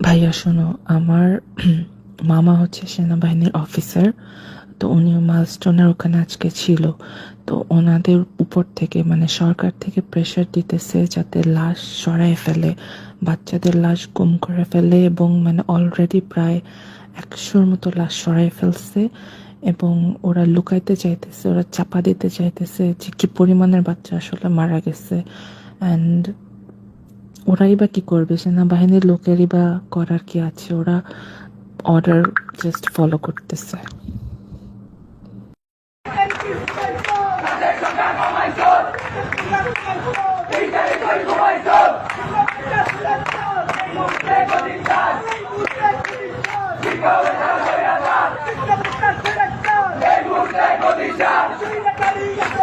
ভাইয়া, শোনো, আমার মামা হচ্ছে সেনাবাহিনীর অফিসার, তো উনিও মাইলস্টোনের ওখানে আজকে ছিল। তো ওনাদের উপর থেকে মানে সরকার থেকে প্রেশার দিতেছে যাতে লাশ সরাই ফেলে, বাচ্চাদের লাশ গুম করে ফেলে এবং মানে অলরেডি প্রায় একশোর মতো লাশ সরাই ফেলছে এবং ওরা লুকাইতে চাইতেছে, ওরা চাপা দিতে চাইতেছে যে কি পরিমাণের বাচ্চা আসলে মারা গেছে। অ্যান্ড ওরাই বা কী করবে? সেনাবাহিনীর লোকেরই বা করার কি আছে? ওরা অর্ডার জাস্ট ফলো করতেছে। Thank you.